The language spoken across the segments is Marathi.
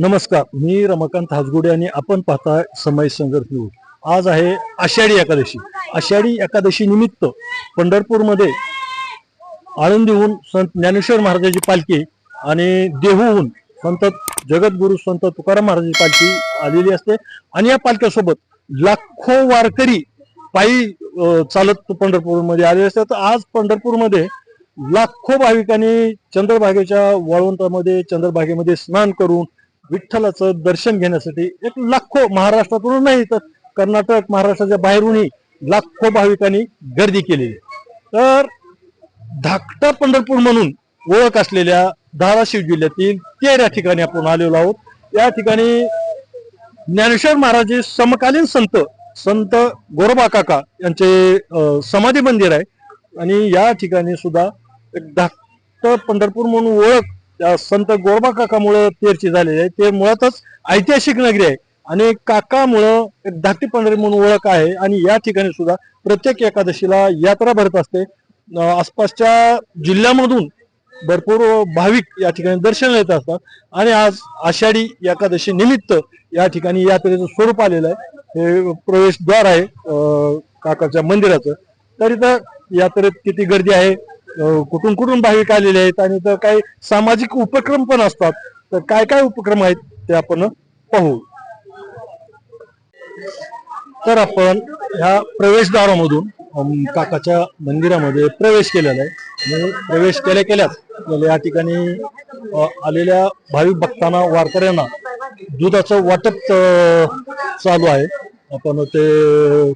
नमस्कार मी रमाकांत हाजगुडे आणि आपण पाहता समय संघर्ष न्यूज आज आहे आषाढी एकादशी. आषाढी एकादशी निमित्त पंढरपूरमध्ये आळंदीहून संत ज्ञानेश्वर महाराजांची पालखी आणि देहूहून संत जगद्गुरु संत तुकाराम महाराजांची पालखी आलेली असते. आणि या पालख्यासोबत लाखो वारकरी पायी चालत पंढरपूरमध्ये आलेले असतात. तर आज पंढरपूरमध्ये लाखो भाविकांनी चंद्रभागेच्या वाळवंटामध्ये चंद्रभागेमध्ये स्नान करून विठ्ठलाचं दर्शन घेण्यासाठी एक लाखो महाराष्ट्रातून नाही तर कर्नाटक महाराष्ट्राच्या बाहेरूनही लाखो भाविकांनी गर्दी केलेली. तर धाकटा पंढरपूर म्हणून ओळख असलेल्या धाराशिव जिल्ह्यातील तेरा ठिकाणी आपण आलेलो आहोत. या ठिकाणी ज्ञानेश्वर महाराज समकालीन संत संत गोरोबा काका यांचे समाधी मंदिर आहे. आणि या ठिकाणी सुद्धा एक धाकट पंढरपूर म्हणून ओळख संत गोरबा काकामुळं तेरची झालेली आहे. ते मुळातच ऐतिहासिक नगरी आहे. आणि काकामुळं एक धाकटी पंढरी म्हणून ओळख आहे. आणि या ठिकाणी सुद्धा प्रत्येक एकादशीला यात्रा भरत असते. आसपासच्या जिल्ह्यामधून भरपूर भाविक या ठिकाणी दर्शन येत असतात. आणि आज आषाढी एकादशी निमित्त या ठिकाणी यात्रेचं स्वरूप आलेलं आहे. हे प्रवेशद्वार आहे काकाच्या मंदिराचं. तर इथं यात्रेत किती गर्दी आहे कुठून कुठून भाविक आलेले आहेत आणि तर काही सामाजिक उपक्रम पण असतात. तर काय काय उपक्रम आहेत ते आपण पाहू. तर आपण ह्या प्रवेशद्वारामधून काकाच्या मंदिरामध्ये प्रवेश केलेला आहे. आणि प्रवेश केल्या केल्याच म्हणजे या ठिकाणी आलेल्या भाविक भक्तांना वारकऱ्यांना दुधाचं वाटप चालू आहे. आपण ते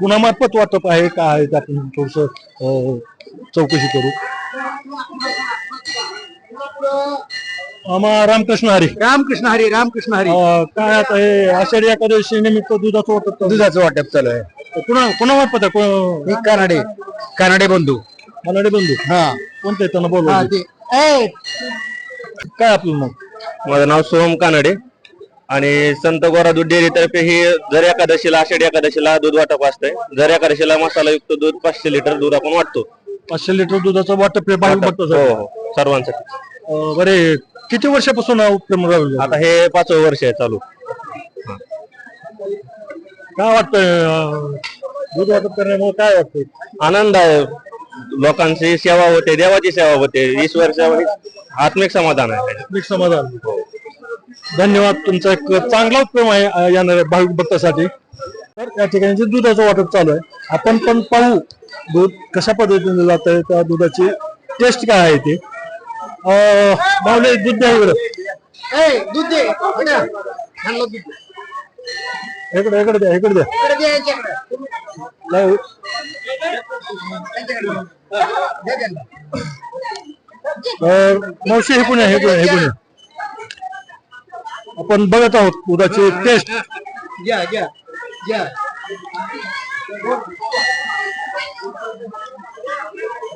कुणामार्फत वाटप आहे का आहे ते आपण थोडस चौकशी करू? आम्हा रामकृष्ण हरी. रामकृष्ण हरी रामकृष्ण हरी. अ, काय आता हे आषाढी एकादशी निमित्त दुधाचं वाटप चालू. दुधाचं वाटप चालू आहे. कुणा कुणामार्फत आहे? कोण- मी कानाडे कानाडे बंधू. मलाडे बंधू? हा. कोणते त्यांना बोलवा. ते काय आपलं मग माझं नाव सोहम कानडे. आणि संत गोरा दूध डेअरी तर्फे ही जर एकादशीला आषाढी एकादशीला दूध वाटप असतंय. जर एकादशीला मसालायुक्त दूध पाचशे लिटर दूध आपण वाटतो. पाचशे लिटर दुधाचं वाटप हे भाविक हो. हो. सर्वांसाठी. अं, बरे किती वर्षापासून हा उपक्रम राबवला आता हे पाचवं वर्ष आहे चालू. काय वाटतंय अं, दूध वाटप करण्यामुळे काय वाटतंय? आनंद आहे. लोकांची सेवा होते देवाची सेवा होते. वीस वर्ष आत्मिक समाधान आहे. एक समाधान. धन्यवाद तुमचा एक चांगला उपक्रम आहे येणाऱ्या भाविक भक्तासाठी. तर या ठिकाणी जे दुधाचं वाटप चालू आहे आपण पण पाहू दूध कशा पद्धतीने जात आहे त्या दुधाची टेस्ट काय आहे ते. अं, माऊली दूध द्या इकडं. ए, दूध दे इकडं. इकडे द्या इकडे द्या. तर मावशी हे कोणी हे हे कोणी आपण बघत आहोत दुधाची टेस्ट घ्या घ्या घ्या.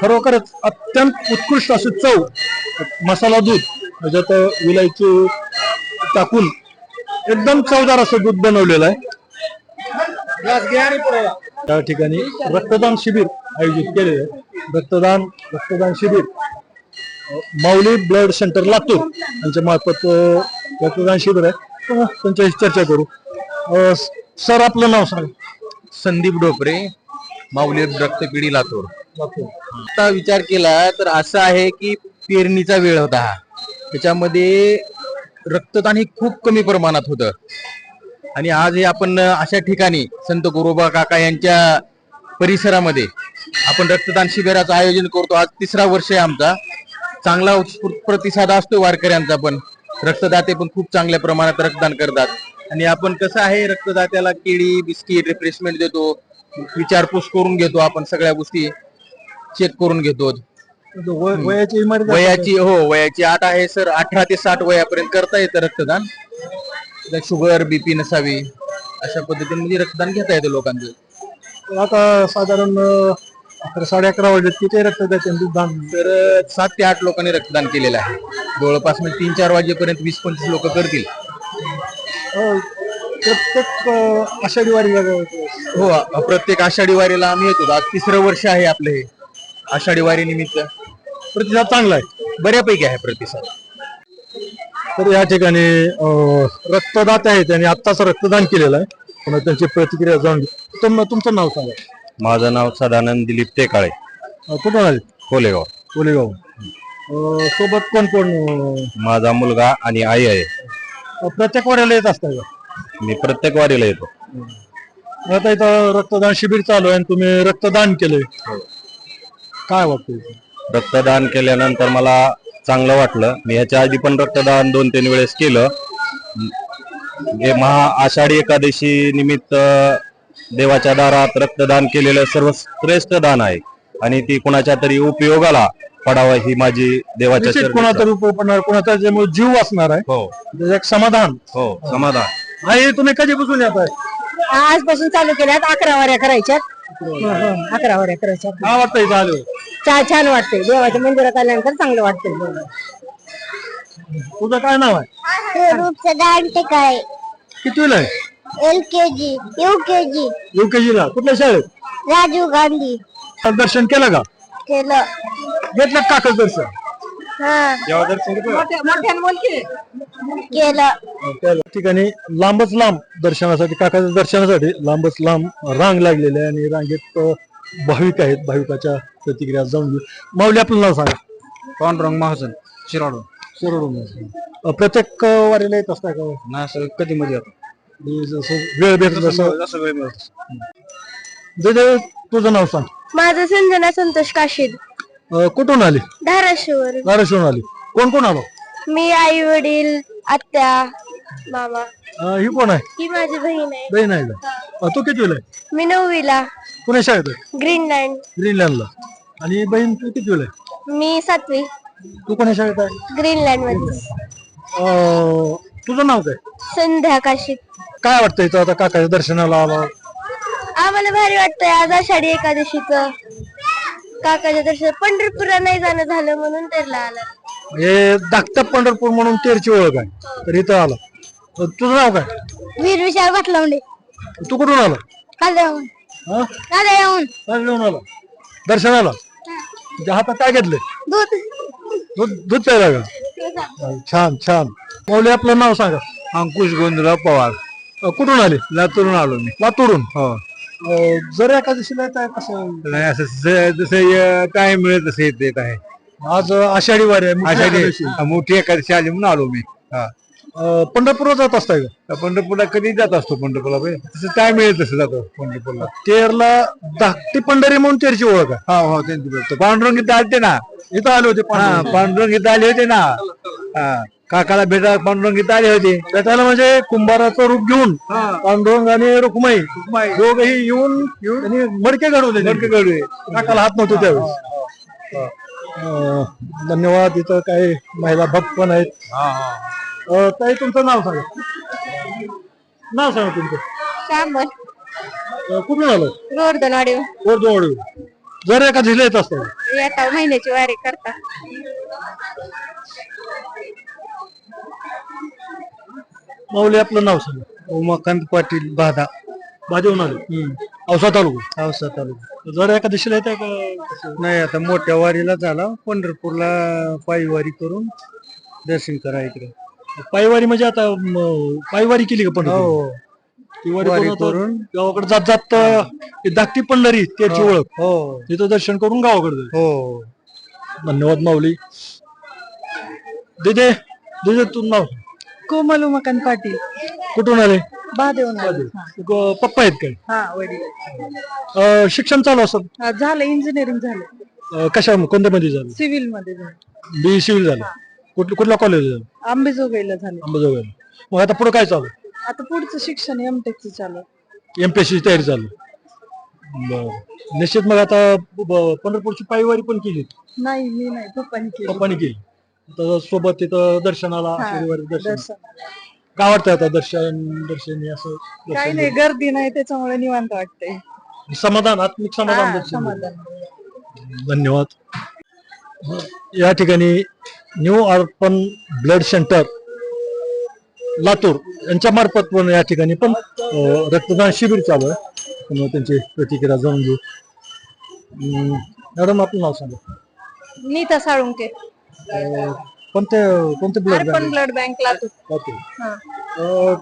खरोखरच अत्यंत उत्कृष्ट असे चव. मसाला दूध त्याच्यात विलायची टाकून एकदम चवदार असं दूध बनवलेलं आहे. त्या ठिकाणी रक्तदान शिबिर आयोजित केलेलं आहे. रक्तदान रक्तदान शिबिर. माऊली ब्लड सेंटर लातूर यांच्या मार्फत रक्तदान शिबिर आहे. अ, त्यांच्याशी चर्चा करू. अ, सर आपलं नाव सांग. संदीप डोपरे माऊली रक्तपिढी लातूर. लातूर. आता विचार केला तर असं आहे की पेरणीचा वेळ होता हा. त्याच्यामध्ये रक्तदान हे खूप कमी प्रमाणात होतं. आणि आज हे आपण अशा ठिकाणी संत गुरुबा काका यांच्या परिसरामध्ये आपण रक्तदान शिबिराचं आयोजन करतो. आज तिसरा वर्ष आहे आमचा. चांगला उत्स्फूर्त प्रतिसाद असतो वारकऱ्यांचा पण. रक्तदाते पण खूप चांगल्या प्रमाणात रक्तदान करतात. आणि आपण कसं आहे रक्तदात्याला केळी बिस्किट रिफ्रेशमेंट देतो. विचारपूस करून घेतो आपण सगळ्या गोष्टी. चेक करून घेतो. वय- वयाची वयाची हो वयाची. आठ आहे सर अठरा ते साठ वयापर्यंत करता येतं रक्तदान. शुगर बीपी नसावी अशा पद्धतीने म्हणजे रक्तदान घेता येतं लोकांचं. आता साधारण अकरा साडे अकरा वाजले किती रक्त द्यायचे दान तर सात ते आठ लोकांनी रक्तदान केलेलं आहे. जवळपास म्हणजे तीन चार वाजेपर्यंत वीस पंचवीस लोक करतील. अ, प्रत्येक आषाढी वारीला हो प्रत्येक आषाढी वारीला आम्ही येतो आज तिसरं वर्ष आहे आपलं हे आषाढी वारी निमित्त. प्रतिसाद चांगला आहे. बऱ्यापैकी आहे प्रतिसाद. तर या ठिकाणी अं, रक्तदाते आहेत त्यांनी आत्ताच रक्तदान केलेलं आहे. पुन्हा त्यांची प्रतिक्रिया जाणून घेऊ. तुम- तुमचं नाव सांगा. माझं नाव सदानंद दिलीप टेकाळे. अं, कुठून आले? कोलेगाव. कोलेगाव. अं, सोबत कोण कोण अं, माझा मुलगा आणि आई आहे. प्रत्येक वाड्याला येत असताय का? मी प्रत्येक वारीला येतो. आता इथं रक्तदान शिबिर चालू आहे आणि तुम्ही रक्तदान केलंय. काय वाटतं इथं? रक्तदान केल्यानंतर मला चांगलं वाटलं. मी ह्याच्या आधी पण रक्तदान दोन तीन वेळेस केलं. हे महा आषाढी एकादशी निमित्त देवाच्या दारात रक्तदान केलेलं सर्वश्रेष्ठ दान आहे. आणि ती कुणाच्या तरी उपयोगाला पडावं ही माझी देवाच्या निश्चित चरणी कोणातरी उपयोग पडणार कोणाचा ज्यामुळे जीव वाचणार आहे हो. त्याचं एक समाधान. हो समाधान. आहे तुम्ही कधीपासून येत आहे आजपासून चालू केल्यात अकरा वाऱ्या करायच्यात अकरा वाऱ्या करायच्यात काय वाटतं इथं आलो छान छान वाटते देवाच्या मंदिरात आल्यानंतर चांगलं वाटतं तुझं काय नाव आहे? रूपचं दांडे काय कितवीला आहे? L K G U K G. UKG ला. कुठल्या शाळेत? राजीव गांधी. दर्शन केलं का? केलं. घेतलं काकच दर्शन? हा. केलं. त्या ठिकाणी लांबच लांब दर्शनासाठी काकाच्या दर्शनासाठी लांबच लांब रांग लागलेली आहे आणि रांगेत अ, भाविक आहेत. भाविकाच्या प्रतिक्रिया जाऊन घेऊ. माऊली आपलं नाव सांगा. पांडुरंग महाजन शिराडू शिरोडून अ, प्रत्येक अ, वारीला येत असता का? ना असं कधी मध्ये येतो जसं वेळ भेटत जसं जसं वेळ मिळत जे जे तुझं नाव सांग. माझं संजना संतोष काशीद. अ, कुठून आली? धाराशिवर धाराशिवून आली. कोण कोण आलो मी आई वडील आत्या मामा. अ, ही कोण आहे? ही माझी बहीण आहे. बहीण आहे का? अ, तू कितवीला आहे? मी नववीला. पुणे शाळेत आहे. ग्रीनलँड. ग्रीनलँडला. आणि बहीण तू कितवीला आहे? मी सातवी. तू कोण्या शाळेत आहे? ग्रीनलँडमध्ये अ, तुझं नाव काय? संध्या काशीद काय वाटतं इथं आता काकाच्या दर्शनाला आला? आम्हाला भारी वाटतंय. आज आषाढी एकादशीच काकाच्या दर्शन पंढरपूरला नाही जाणं झालं म्हणून तेरला आला. हे धाकटं पंढरपूर म्हणून तेरची ओळख आहे. तर इथं आला. तर तुझं नाव काय? वीर विशाल पाटलावले तू कुठून आला? काल येऊन हा? काल येऊन काय घेऊन आला. दर्शनाला? तुझ्या हातात काय घेतलंय? दूध. दूध दूध प्यायला का? छान छान. माऊली आपलं नाव सांगा. अंकुश गोंधळराव पवार. अ, कुठून आले? लातूरून आलो मी. लातूरून हो. अ, जर एकादशीला येत आहे कसं? नाही असं जसं टाइम मिळेल तसं येत येत आहे. आज आषाढी वारी आहे मोठी एकादशी. आषाढी मोठी एकादशी आली म्हणून आलो मी. हा. अ, पंढरपूरला जात असताय का? तर पंढरपूरला कधी जात असतो पंढरपूरला? बे. तसं टाइम मिळेल तसं जातो पंढरपूरला. तेरला धाकटी पंढरी म्हणून तेरची ओळख आहे. हा हो त्यांची भेटतो पांडुरंग इथं आलते ना? इथं आले होते हा पांडुरंग. पांडुरंग इथं आले होते ना? हा. काकाला भेटा पांडुरंग इथं आले होते. भेटायला म्हणजे कुंभाराचं रूप घेऊन पांडुरंग आणि रुक्माई दोघही येऊन त्यांनी मडके घडवले मडके घडवले. काकाला हात नव्हते त्यावेळेस. धन्यवाद इथं काही महिला भक्त पण आहेत. ताई तुमचं नाव सांगा. नाव सांगा तुमचं. शांबन अं, कुठून आलं वर्धवाडी जर एका झिला येत असतात येता महिन्याची वारी करता. माऊली आपलं नाव सांगा. उमाकांत पाटील बाधा. भाजीवून आले औसा तालुका. औसा तालुका. जर एका दिशेला येत का? नाही आता मोठ्या वारीला झाला. पंढरपूरला पायी वारी करून दर्शन करा इकडे. पायवारी म्हणजे आता म, पायवारी केली का पण हो. ती वारी वारी करून. गावाकडे जात जात अं, ती धाकटी पंढरी त्याची ओळख. हो. तिथं दर्शन करून गावाकडे जायचं. हो. धन्यवाद माऊली. दिदे दिदे तू नाव. कोमल उमाकांत पाटील. कुठून आले? बादेवून ग- पप्पा आहेत काय? हा वडील. अं, शिक्षण चालू असत हा, झालं इंजिनिअरिंग झालं. कशा कोणत्या मध्ये झालं? सिव्हिलमध्ये झालं. बी सिव्हिल झालं. कुठल्या कुठल्या कॉलेज झालं? आंबेजोगाईला झालं. अंबाजोगाई मग आता पुढे काय चालू आता पुढचं शिक्षण एमटेकचं चालू आहे. एमपीएससी तयारी चालू बरं. निश्चित मग आता ब- पंढरपूरची पायवारी पण केली? नाही मी नाही. पप्पानी केलं. पप्पानी केली. सोबत तिथं दर्शनाला हा, शनिवारी दर्शन. दर्शन काय वाटतं आता दर्शन दर्शन असं काही दर्शन नाही गर्दी नाही त्याच्यामुळे निवांत वाटतंय. समाधान आत्मिक समाधान हा, दर्शन समाधान. धन्यवाद. या ठिकाणी न्यू अर्पण ब्लड सेंटर लातूर यांच्या मार्फत पण या ठिकाणी पण अं, रक्तदान शिबिर चालू आहे. त्यामुळे त्यांची प्रतिक्रिया जाणून घेऊ. मॅडम आपलं नाव सांगा. नीता साळुंके. अं, कोणते कोणते ब्लड अर्पण ब्लड बँक लातूर हा.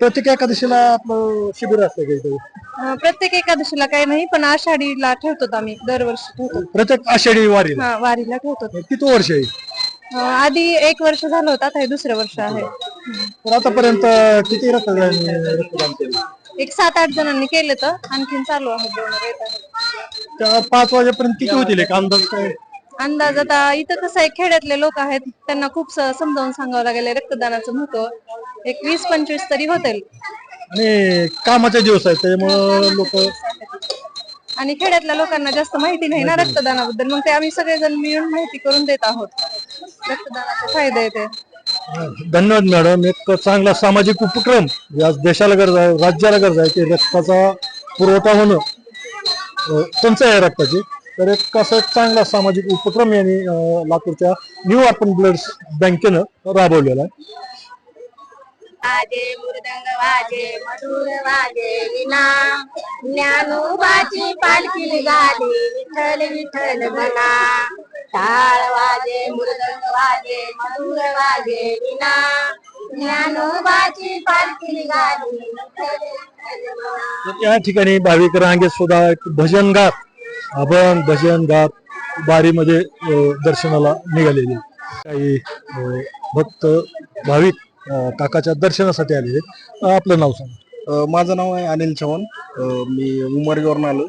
प्रत्येक एकादशीला आपलं शिबिर असतं का इथे? अं, प्रत्येक एकादशीला काही नाही पण आषाढीला ठेवतो आम्ही दरवर्षी ठेवतो. प्रत्येक आषाढी वारीला? हा वारीला ठेवतो. किती वर्ष आहे? अं, आधी एक वर्ष झालं होतं आता हे दुसरं वर्ष आहे. तर आतापर्यंत किती रक्तदान रक्तदान केलं? एक सात आठ जणांनी केलं तर आणखीन चालू आहे डोनर येत आहे. त्या पाच वाजेपर्यंत किती होतील एक अंदाज काय? अंदाज आता इथं कसं आहे खेड्यातले लोक आहेत त्यांना खूप स- समजावून सांगावं लागेल रक्तदानाचं महत्त्व. एक वीस पंचवीस तरी होतील. आणि कामाचे दिवस आहेत त्यामुळं लोक आणि खेड्यातल्या लोकांना जास्त माहिती नाही ना रक्तदानाबद्दल मग ते आम्ही सगळेजण मिळून माहिती करून देत आहोत. रक्तदानाचे फायदे येते धन्यवाद मॅडम. एक चांगला सामाजिक उपक्रम. या देशाला गरज आहे राज्याला गरज आहे की रक्ताचा पुरवठा होणं. अं, टंचाई आहे रक्ताची? तर एक असं एक चांगला सामाजिक उपक्रम यांनी लातूरच्या न्यू अर्पण ब्लड बँकेनं राबवलेला आहे. वाजे मृदंग वाजे मधुर वाजे विना ज्ञानोबाची पालखी निघाली विठ्ठल विठ्ठल म्हणा टाळ वाजे मृदंग वाजे मधुर वाजे विना ज्ञानोबाची पालखी निघाली या ठिकाणी भाविक रांगेत सुद्धा एक भजन गात अभंग भजन गात बारीमध्ये दर्शनाला निघालेले. काही भक्त भाविक काकाच्या दर्शनासाठी आलेले आपलं नाव सांगा. माझं नाव आहे अनिल चव्हाण. मी उमरगावरून आलो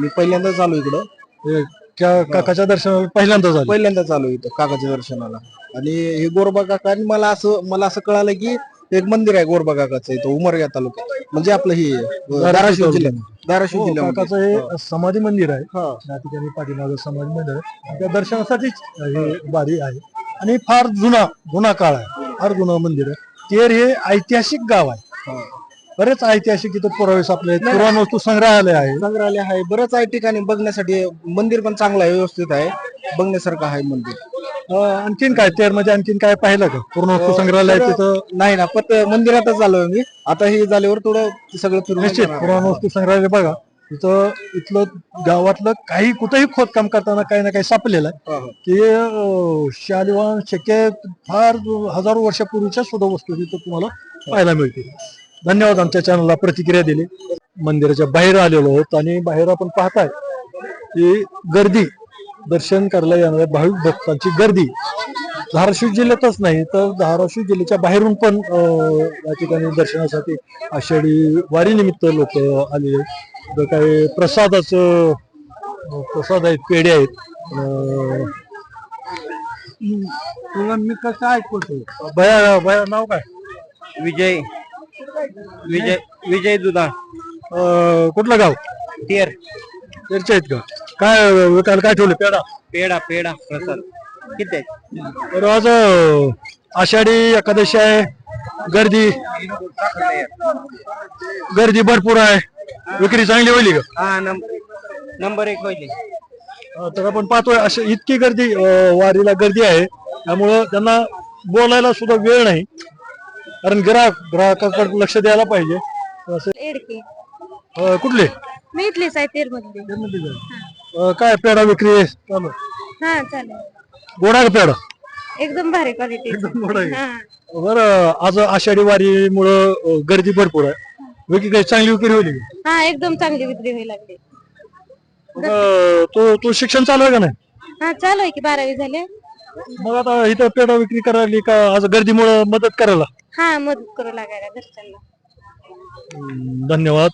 मी पहिल्यांदाच आलो इकडं. त्या काकाच्या दर्शनाला पहिल्यांदा झालं पहिल्यांदाच आलो इथं काकाच्या दर्शनाला. आणि हे गोरबा काका आणि मला असं मला असं कळालं की एक मंदिर आहे गोरबा काकाचं इथं उमरगा तालुक्यात. म्हणजे आपलं हे अ, धाराशिव जिल्ह्यात. धाराशिव हो, जिल्ह्यामध्ये. काकाचं हे समाधी मंदिर आहे. हा. या ठिकाणी पाठीमागं समाधी मंदिर आहे. आणि त्या दर्शनासाठीच हे बारी आहे. आणि फार जुना जुना काळ आहे. फार जुनं मंदिर आहे. तेर हे ऐतिहासिक गाव आहे. बरेच ऐतिहासिक इथं पुरावे आपले आहेत. पुराणवस्तू संग्रहालय आहे. संग्रहालय आहे. बरंच आहे ठिकाणी बघण्यासाठी. मंदिर पण चांगलं आहे व्यवस्थित आहे. बघण्यासारखं आहे मंदिर. आणखीन काय तेरमध्ये आणखीन काय पाहिलं का? पुराणवस्तू संग्रहालय आहे तिथं नाही ना फक्त मंदिरातच आलोय मी. आता हे झाल्यावर थोडं सगळं फिरून निश्चित येणार. पुराणवस्तू संग्रहालय बघा. तिथं इथलं गावातलं काही कुठेही खोदकाम करताना काही ना काही सापडलेलं आहे. हा, हा. की अं, शालिवाहन शक्य फार हजारो वर्षापूर्वीच्या सुद्धा वस्तू तिथं तुम्हाला पाहायला मिळतील. धन्यवाद आमच्या चॅनलला प्रतिक्रिया दिली. मंदिराच्या बाहेर आलेलो आहोत आणि बाहेर आपण पाहताय की गर्दी दर्शन करायला येणाऱ्या भाविक भक्तांची गर्दी. धाराशिव जिल्ह्यातच नाही तर धाराशिव जिल्ह्याच्या बाहेरून पण या ठिकाणी दर्शनासाठी आषाढी वारीनिमित्त लोक आलेले आहेत. तर काही प्रसादाचं प्रसाद आहेत पेढे आहेत. तुला मी कसं ऐकतो भया भया नाव काय? विजय. विजय विजय दुधा कुठलं गाव? तेर. तेरचे आहेत का? काय विकायला काय ठेवले? पेढा. पेडा पेडा प्रसाद. किती तर आज अं, आषाढी एकादशी आहे. गर्दी. गर्दी भरपूर आहे. विक्री चांगली होईल का? हा नंबर नंबर एक होईल. अं, तर आपण पाहतोय अशी इतकी गर्दी अं, वारीला गर्दी आहे. त्यामुळं त्यांना बोलायला सुद्धा वेळ नाही. कारण ग्राहक ग्राहकाकडे लक्ष द्यायला पाहिजे. असं एडकी. अं, कुठले? मी इथलीच आहे तेर मधली अं, काय पेढा विक्री चालू. आहे? हा चालेल गोडा का पेढा? एकदम भारी क्वालिटी गोड आहे. बरं आज आषाढी वारीमुळं अं, गर्दी भरपूर आहे. विक्री काही चांगली विक्री होईल का? हा एकदम चांगली विक्री व्हायला लागली अं, तो तो शिक्षण चालू आहे का नाही? हा चालू आहे की बारावी झाले. मग आता इथं पेढा विक्री करायला का आज गर्दीमुळं मदत करायला? हा मदत करू लागायला घरच्यांना. हम्म, धन्यवाद.